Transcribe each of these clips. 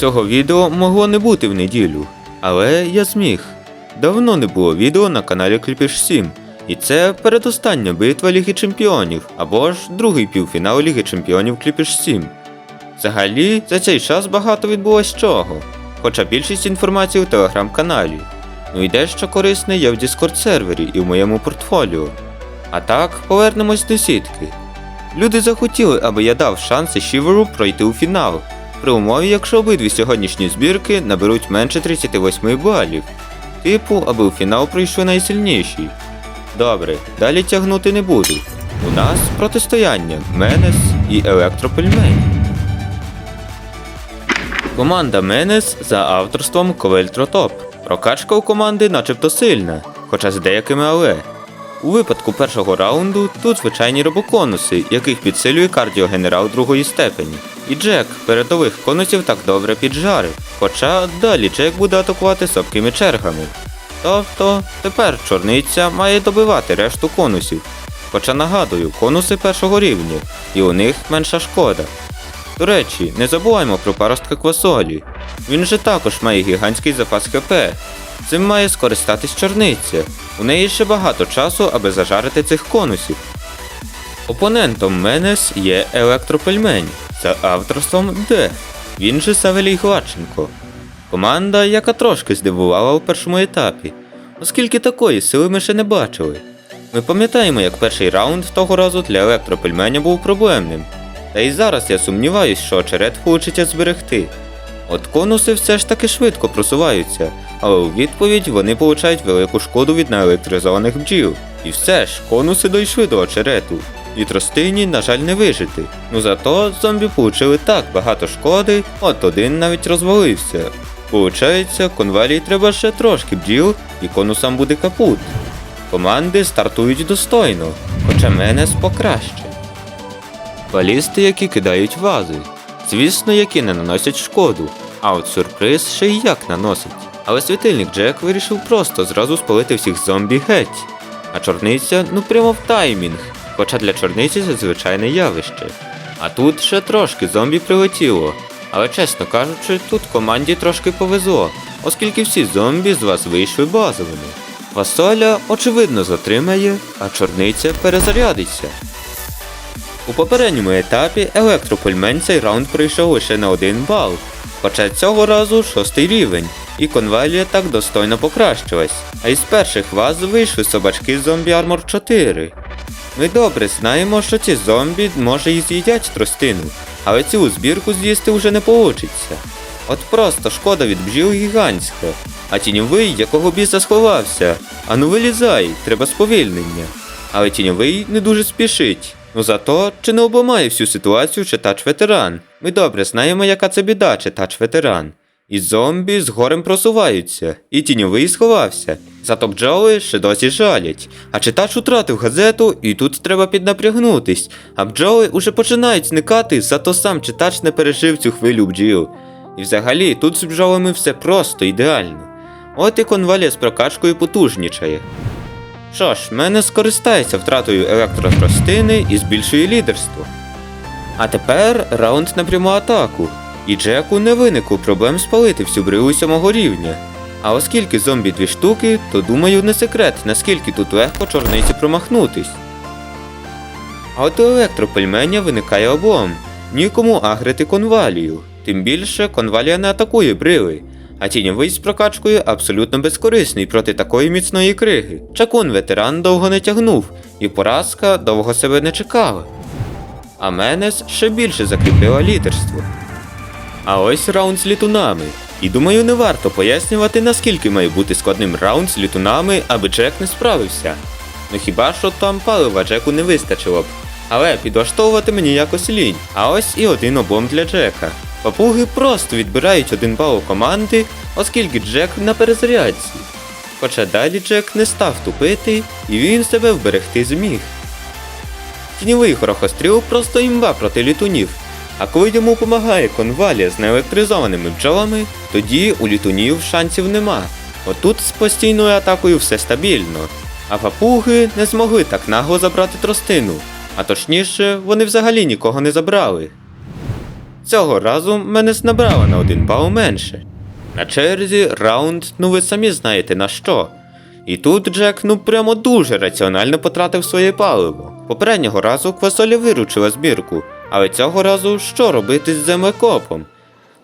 Цього відео могло не бути в неділю, але я зміг. Давно не було відео на каналі Кліпіш 7, і це передостання битва Ліги Чемпіонів або ж другий півфінал Ліги Чемпіонів Кліпіш 7. Взагалі, за цей час багато відбулось чого, хоча більшість інформації у телеграм-каналі. Ну і дещо корисне є в Discord сервері і в моєму портфоліо. А так, повернемось до сітки. Люди захотіли, аби я дав шанси Шіверу пройти у фінал, при умові, якщо обидві сьогоднішні збірки наберуть менше 38 балів. Типу, аби у фінал прийшли найсильніші. Добре, далі тягнути не буду. У нас протистояння Менес і Електропельмень. Команда Менес за авторством Ковельтротоп. Прокачка у команди начебто сильна, хоча з деякими але. У випадку першого раунду тут звичайні робоконуси, яких підсилює кардіогенерал другої степені. І Джек передових конусів так добре піджарив, хоча далі Джек буде атакувати слабкими чергами. Тобто тепер чорниця має добивати решту конусів. Хоча нагадую, конуси першого рівня, і у них менша шкода. До речі, не забуваємо про паростка квасолі. Він же також має гігантський запас КП. Цим має скористатись чорниця. У неї ще багато часу, аби зажарити цих конусів. Опонентом Менес є електропельмень за авторством Д. Він же Савелій Гладченко. Команда, яка трошки здивувала у першому етапі, оскільки такої сили ми ще не бачили. Ми пам'ятаємо, як перший раунд того разу для електропельменя був проблемним. Та й зараз я сумніваюсь, що очерет хочеться зберегти. От конуси все ж таки швидко просуваються, але у відповідь вони получають велику шкоду від наелектризованих бджіл. І все ж, конуси дійшли до очерету. І тростині, на жаль, не вижити. Ну зато зомбі получили так багато шкоди, от один навіть розвалився. Получається, конвалії треба ще трошки бджіл, і конусам буде капут. Команди стартують достойно, хоча мене покраще. Балісти, які кидають вази. Звісно, які не наносять шкоду, а от сюрприз ще й як наносить. Але світильник Джек вирішив просто зразу спалити всіх зомбі геть. А чорниця ну прямо в таймінг, хоча для чорниці це звичайне явище. А тут ще трошки зомбі прилетіло. Але чесно кажучи, тут команді трошки повезло, оскільки всі зомбі з вас вийшли базовими. Фасоля, очевидно, затримає, а чорниця перезарядиться. У попередньому етапі електропульмен цей раунд пройшов лише на один бал, хоча цього разу шостий рівень, і конвалія так достойно покращилась. А із перших ваз вийшли собачки з зомбі Армор 4. Ми добре знаємо, що ці зомбі може і з'їдять тростину, але цю збірку з'їсти вже не получиться. От просто шкода від бджіл гігантська, а тіньовий якого біса сховався. Ану вилізай, треба сповільнення. Але тіньовий не дуже спішить. Ну зато чи не обламає всю ситуацію читач ветеран. Ми добре знаємо, яка це біда читач ветеран. І зомбі з горем просуваються, і тіньовий сховався. Зато бджоли ще досі жалять. А читач утратив газету, і тут треба піднапрягнутись. А бджоли уже починають зникати, зато сам читач не пережив цю хвилю бджіл. І взагалі тут з бджолами все просто ідеально. От і конвалія з прокачкою потужнічає. Що ж, мене скористається втратою електротростини і збільшує лідерство. А тепер раунд на пряму атаку. І Джеку не виникло проблем спалити всю брилу сьомого рівня. А оскільки зомбі дві штуки, то думаю не секрет, наскільки тут легко чорниці промахнутись. А от у електропельменя виникає облом. Нікому агрити конвалію. Тим більше конвалія не атакує брили, а тіньовий з прокачкою абсолютно безкорисний проти такої міцної криги. Чакун ветеран довго не тягнув, і поразка довго себе не чекала. А Менес ще більше закріпила лідерство. А ось раунд з літунами. І думаю, не варто пояснювати, наскільки має бути складним раунд з літунами, аби Джек не справився. Ну хіба що там палива Джеку не вистачило б. Але підлаштовувати мені якось лінь. А ось і один облом для Джека. Папуги просто відбирають один бал у команди, оскільки Джек на перезарядці. Хоча далі Джек не став тупити, і він себе вберегти зміг. Тіньовий горохостріл просто імба проти літунів. А коли йому допомагає конвалія з неелектризованими бджолами, тоді у літунів шансів нема. Отут з постійною атакою все стабільно. А папуги не змогли так нагло забрати тростину, а точніше, вони взагалі нікого не забрали. Цього разу мене набрала на один бал менше. На черзі раунд, ну ви самі знаєте на що. І тут Джек ну прямо дуже раціонально потратив своє паливо. Попереднього разу квасоля виручила збірку, але цього разу що робити з землекопом?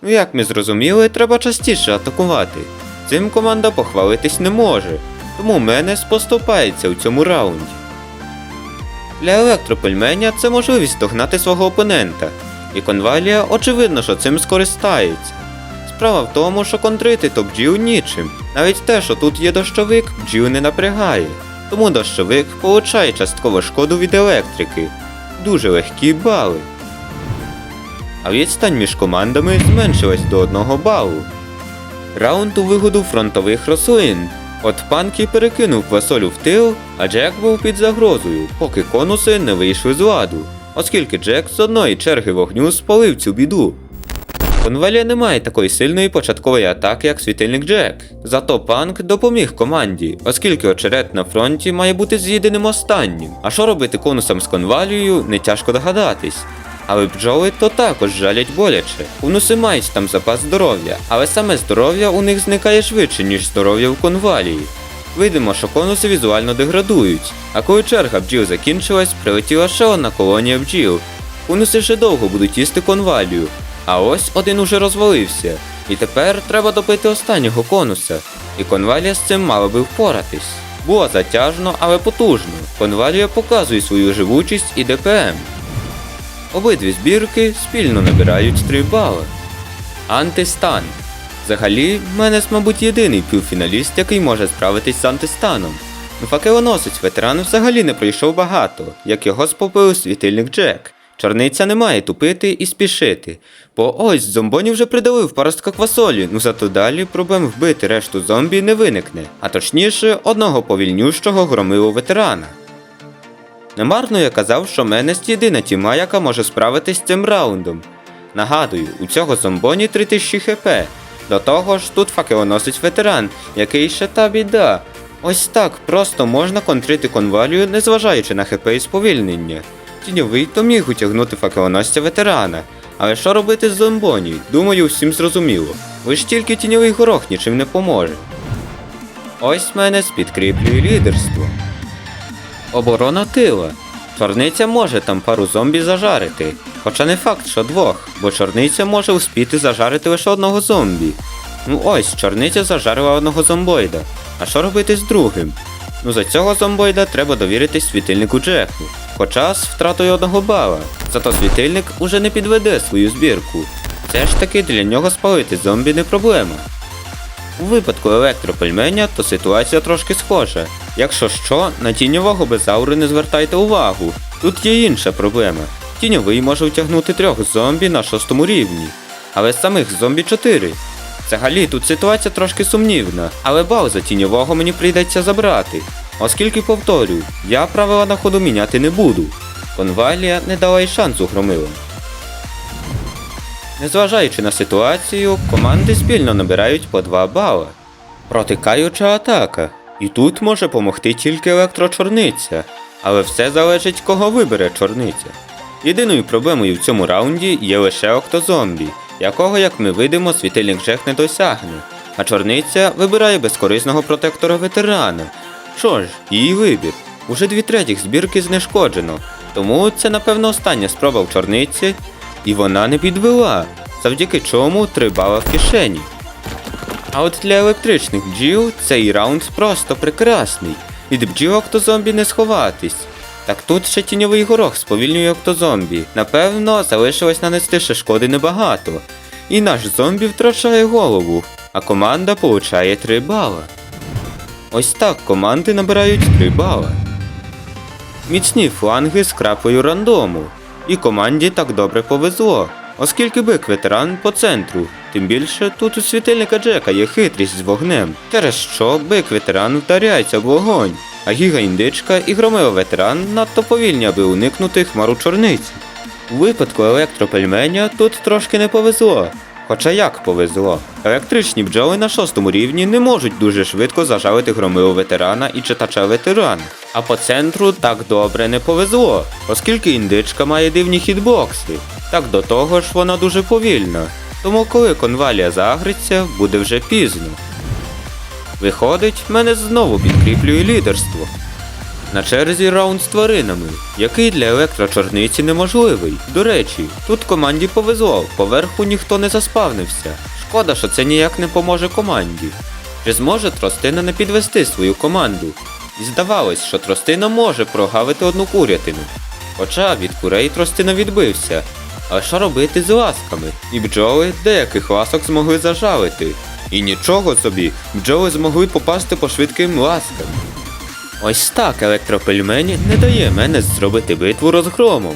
Ну як ми зрозуміли, треба частіше атакувати. Цим команда похвалитись не може, тому мене поступається у цьому раунді. Для електропельменя це можливість догнати свого опонента, і конвалія очевидно, що цим скористається. Справа в тому, що контрити то бджіл нічим. Навіть те, що тут є дощовик, бджіл не напрягає. Тому дощовик получає частково шкоду від електрики. Дуже легкі бали. А відстань між командами зменшилась до 1 балу. Раунд у вигоду фронтових рослин. От Панкі перекинув квасолю в тил, а Джек був під загрозою, поки конуси не вийшли з ладу, оскільки Джек з одної черги вогню спалив цю біду. Конвалія не має такої сильної початкової атаки, як світильник Джек. Зато панк допоміг команді, оскільки очерет на фронті має бути з'їденим останнім. А що робити конусам з конвалією, не тяжко догадатись. Але бджоли то також жалять боляче. Конуси мають там запас здоров'я, але саме здоров'я у них зникає швидше, ніж здоров'я в конвалії. Видимо, що конуси візуально деградують. А коли черга бджіл закінчилась, прилетіла ще одна колонія бджіл. Конуси ще довго будуть їсти конвалію, а ось один уже розвалився. І тепер треба добити останнього конуса. І конвалія з цим мала би впоратись. Було затяжно, але потужно. Конвалія показує свою живучість і ДПМ. Обидві збірки спільно набирають 3 бали. Антистан. Взагалі, Менес, мабуть, єдиний півфіналіст, який може справитись з антистаном. Факелоносець ветеран взагалі не пройшов багато, як його спопив світильник Джек. Чорниця не має тупити і спішити. Бо ось зомбоні вже придавив паростка квасолі, ну зато далі проблем вбити решту зомбі не виникне, а точніше одного повільнющого громило ветерана. Немарно я казав, що Менест єдина тіма, яка може справитись з цим раундом. Нагадую, у цього зомбоні 3000 хп. До того ж, тут факелоносець ветеран, який ще та біда. Ось так просто можна контрити конвалію, незважаючи на хп і сповільнення. Тіньовий то міг утягнути факелоносця ветерана. Але що робити з зомбоні? Думаю, всім зрозуміло. Лиш тільки тіньовий горох нічим не поможе. Ось мене підкріплює лідерство. Оборона тила. Чорниця може там пару зомбі зажарити. Хоча не факт, що двох, бо чорниця може успіти зажарити лише одного зомбі. Ну ось, чорниця зажарила одного зомбоїда. А що робити з другим? Ну за цього зомбоїда треба довіритись світильнику Джеку. Хоча з втратою одного бала. Зато світильник уже не підведе свою збірку. Все ж таки для нього спалити зомбі не проблема. У випадку електропельменя, то ситуація трошки схожа. Якщо що, на тіньового без аури не звертайте увагу. Тут є інша проблема. Тіньовий може втягнути трьох зомбі на шостому рівні, але самих зомбі чотири. Взагалі тут ситуація трошки сумнівна, але бал за тіньового мені прийдеться забрати. Оскільки повторюю, я правила на ходу міняти не буду. Конвалія не дала й шансу громилам. Незважаючи на ситуацію, команди спільно набирають по 2 бали. Протикаюча атака. І тут може помогти тільки електрочорниця. Але все залежить, кого вибере чорниця. Єдиною проблемою в цьому раунді є лише октозомбі, якого, як ми видимо, світильник Джек не досягне. А чорниця вибирає безкорисного протектора ветерана. Що ж, її вибір. Уже дві третіх збірки знешкоджено, тому це, напевно, остання спроба в чорниці, і вона не підвела, завдяки чому три бала в кишені. А от для електричних бджіл цей раунд просто прекрасний. Від бджіл октозомбі не сховатись. Так тут ще тіньовий горох сповільнює октозомбі. Напевно, залишилось нанести ще шкоди небагато. І наш зомбі втрачає голову, а команда получає 3 бала. Ось так команди набирають 3 бала. Міцні фланги з крапою рандому. І команді так добре повезло, оскільки бик ветеран по центру. Тим більше тут у світильника Джека є хитрість з вогнем, через що бик ветеран вдаряється в вогонь, а гіга індичка і громео ветеран надто повільні, аби уникнути хмару чорниці. У випадку електропельменя тут трошки не повезло. Хоча як повезло, електричні бджоли на шостому рівні не можуть дуже швидко зажалити громилу ветерана і читача ветерана. А по центру так добре не повезло, оскільки індичка має дивні хітбокси. Так до того ж вона дуже повільна. Тому коли конвалія загриться, буде вже пізно. Виходить, мене знову підкріплює лідерство. На черзі раунд з тваринами, який для електрочорниці неможливий. До речі, тут команді повезло, поверху ніхто не заспавнився. Шкода, що це ніяк не поможе команді. Чи зможе тростина не підвести свою команду? І здавалось, що тростина може прогавити одну курятину. Хоча від курей тростина відбився. Але що робити з ласками? І бджоли деяких ласок змогли зажалити. І нічого собі, бджоли змогли попасти по швидким ласкам. Ось так електропельмені не дає мене зробити битву розгромом.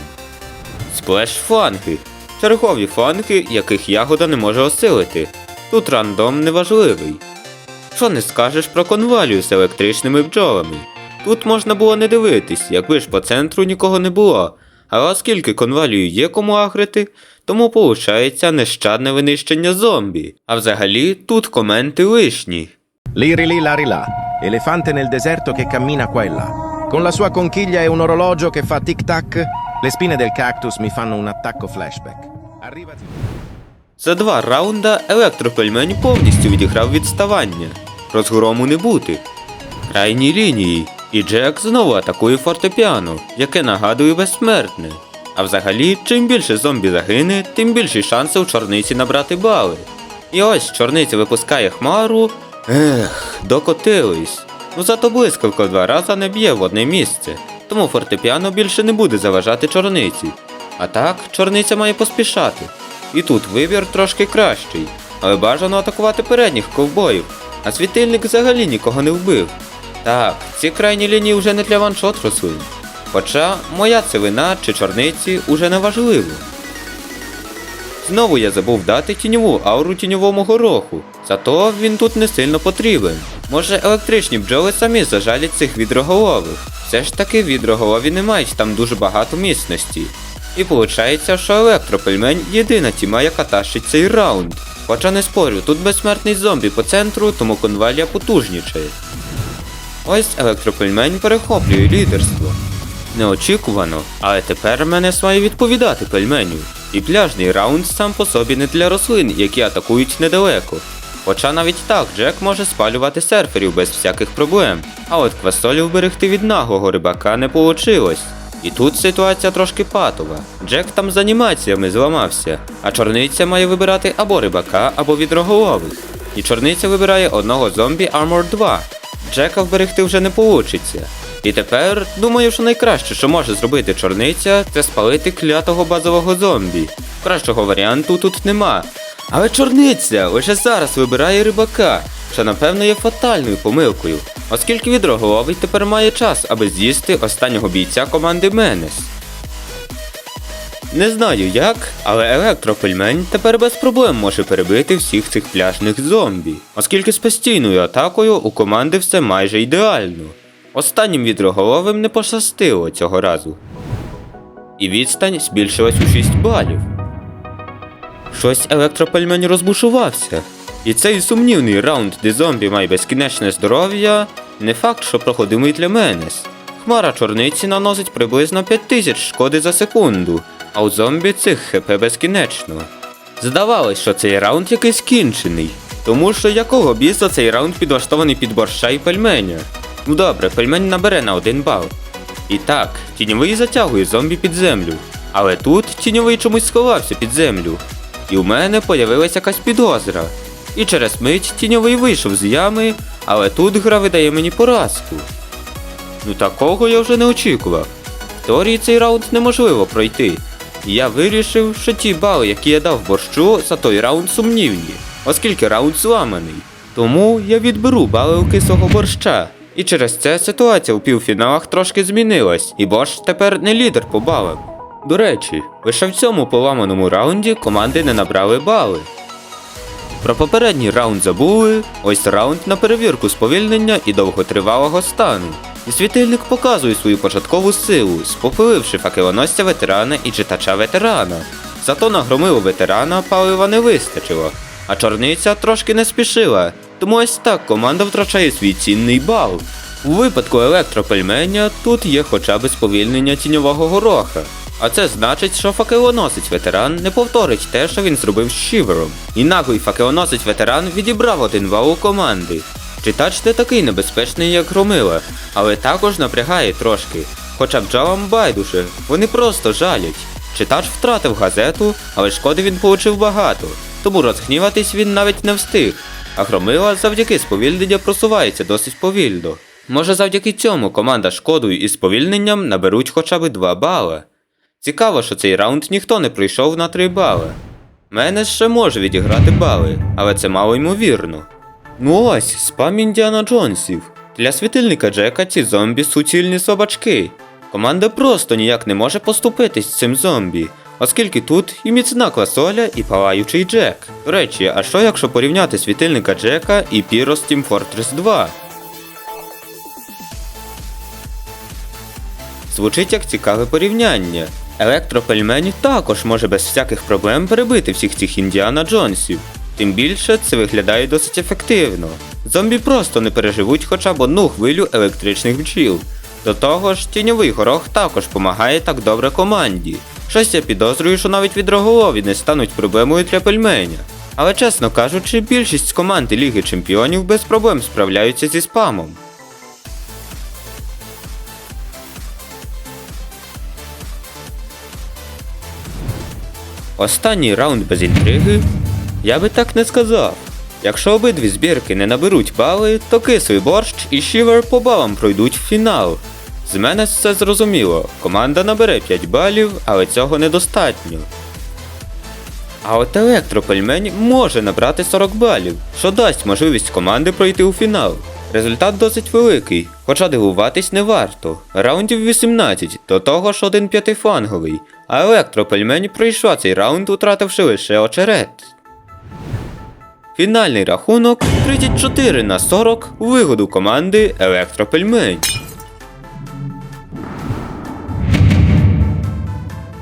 Сплеш фланги. Чергові фланги, яких ягода не може осилити. Тут рандом неважливий. Що не скажеш про конвалію з електричними бджолами? Тут можна було не дивитись, якби ж по центру нікого не було. Але оскільки конвалію є кому агрити, тому получається нещадне винищення зомбі. А взагалі тут коменти лишні. Lari là, elefante nel deserto che cammina qua e là. Con la sua conchiglia e un orologio che fa tic-tac, le spine del cactus mi fanno un attacco flashback. Arriva... За два раунда електропельмень повністю відіграв відставання. Розгрому не бути. Крайній лінії. І Джек знову атакує фортепіано, яке нагадує безсмертне. А взагалі, чим більше зомбі загине, тим більші шанси у чорниці набрати бали. І ось чорниця випускає хмару. Ех, докотились. Ну зато блискавка два рази не б'є в одне місце, тому фортепіано більше не буде заважати чорниці. А так, чорниця має поспішати. І тут вибір трошки кращий, але бажано атакувати передніх ковбоїв, а світильник взагалі нікого не вбив. Так, ці крайні лінії вже не для ваншот рослин. Хоча моя це вина чи чорниці уже не важливо. Знову я забув дати тіньову ауру тіньовому гороху, зато він тут не сильно потрібен. Може електричні бджоли самі зажалять цих відроголових. Все ж таки відроголові не мають там дуже багато міцності. І виходить, що електропельмень єдина тіма, яка тащить цей раунд. Хоча не спорю, тут безсмертний зомбі по центру, тому конвалія потужнічає. Ось електропельмень перехоплює лідерство. Неочікувано, але тепер мене має відповідати пельменю. І пляжний раунд сам по собі не для рослин, які атакують недалеко. Хоча навіть так Джек може спалювати серферів без всяких проблем. А от квасолів вберегти від наглого рибака не получилось. І тут ситуація трошки патова. Джек там з анімаціями зламався, а чорниця має вибирати або рибака, або відроголових. І чорниця вибирає одного зомбі Armor 2. Джека вберегти вже не получиться. І тепер думаю, що найкраще, що може зробити чорниця, це спалити клятого базового зомбі. Кращого варіанту тут нема. Але чорниця лише зараз вибирає рибака, що напевно є фатальною помилкою, оскільки відроголовий тепер має час, аби з'їсти останнього бійця команди Менес. Не знаю як, але електропельмень тепер без проблем може перебити всіх цих пляжних зомбі, оскільки з постійною атакою у команди все майже ідеально. Останнім відроголовим не пощастило цього разу. І відстань збільшилась у 6 балів. Щось електропельмень розбушувався. І цей сумнівний раунд, де зомбі має безкінечне здоров'я, не факт, що проходимий для Менес. Хмара чорниці наносить приблизно 5000 шкоди за секунду, а у зомбі цих хп безкінечно. Здавалось, що цей раунд якийсь кінчений, тому що якого біса цей раунд підлаштований під борща і пельменя. Ну добре, пельмень набере на один бал. І так, тіньовий затягує зомбі під землю. Але тут тіньовий чомусь сховався під землю. І у мене появилася якась підозра. І через мить тіньовий вийшов з ями, але тут гра видає мені поразку. Ну такого я вже не очікував. В теорії цей раунд неможливо пройти. І я вирішив, що ті бали, які я дав борщу, за той раунд сумнівні, оскільки раунд зламаний. Тому я відберу бали у кислого борща. І через це ситуація у півфіналах трошки змінилась, і борщ тепер не лідер по балам. До речі, лише в цьому поламаному раунді команди не набрали бали. Про попередній раунд забули, ось раунд на перевірку сповільнення і довготривалого стану. І світильник показує свою початкову силу, спопиливши факелоносця ветерана і читача ветерана. Зато на громилу ветерана палива не вистачило, а чорниця трошки не спішила. Тому ось так команда втрачає свій цінний бал. У випадку електропельменя тут є хоча б сповільнення тіньового гороха. А це значить, що факелоносець ветеран не повторить те, що він зробив з Шівером. І наглий факелоносець ветеран відібрав один бал у команди. Читач не такий небезпечний, як Громила, але також напрягає трошки. Хоча бджалам байдуже, вони просто жалять. Читач втратив газету, але шкоди він получив багато, тому розгніватись він навіть не встиг. А Громила завдяки сповільнення просувається досить повільно. Може завдяки цьому команда шкодою і сповільненням наберуть хоча б 2 бали. Цікаво, що цей раунд ніхто не пройшов на 3 бали. Мене ще може відіграти бали, але це мало ймовірно. Ну ось, спам Індіана Джонсів. Для світильника Джека ці зомбі суцільні собачки. Команда просто ніяк не може поступитись з цим зомбі, оскільки тут і міцна класоля, і палаючий Джек. До речі, а що якщо порівняти світильника Джека і Піро з Team Fortress 2? Звучить як цікаве порівняння. Електропельмень також може без всяких проблем перебити всіх цих Індіана Джонсів. Тим більше це виглядає досить ефективно. Зомбі просто не переживуть хоча б одну хвилю електричних бджіл. До того ж, тіньовий горох також допомагає так добре команді. Щось я підозрюю, що навіть відроголові не стануть проблемою для пельменя. Але чесно кажучи, більшість з команди Ліги Чемпіонів без проблем справляються зі спамом. Останній раунд без інтриги? Я би так не сказав. Якщо обидві збірки не наберуть бали, то кислий борщ і Шівер по балам пройдуть в фінал. З мене все зрозуміло. Команда набере 5 балів, але цього недостатньо. А от електропельмень може набрати 40 балів, що дасть можливість команди пройти у фінал. Результат досить великий, хоча дивуватись не варто. Раундів 18, до того ж один п'ятифанговий, а електропельмень пройшла цей раунд, утративши лише очерет. Фінальний рахунок 34 на 40 у вигоду команди Електропельмень.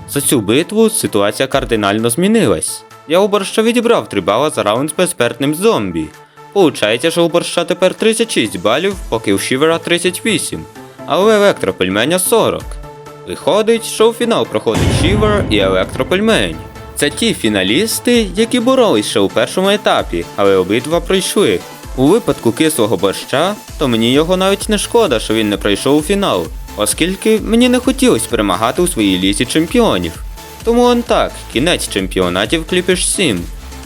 За цю битву ситуація кардинально змінилась. Я у борща відібрав 3 бала за раунд з безсмертним зомбі. Получається, що у борща тепер 36 балів, поки у Шівера 38, а у електропельменя 40. Виходить, що у фінал проходить Шівер і електропельмень. Це ті фіналісти, які боролись ще у першому етапі, але обидва пройшли. У випадку кислого борща, то мені його навіть не шкода, що він не пройшов у фінал, оскільки мені не хотілося перемагати у своїй лізі чемпіонів. Тому он так, кінець чемпіонатів Кліпіш 7.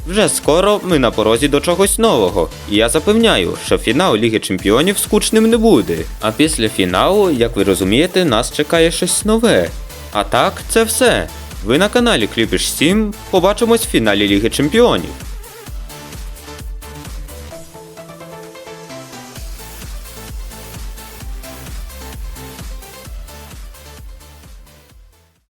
Вже скоро ми на порозі до чогось нового, і я запевняю, що фінал Ліги Чемпіонів скучним не буде. А після фіналу, як ви розумієте, нас чекає щось нове. А так, це все. Ви на каналі Кліпіш 7 побачимось в фіналі Ліги Чемпіонів.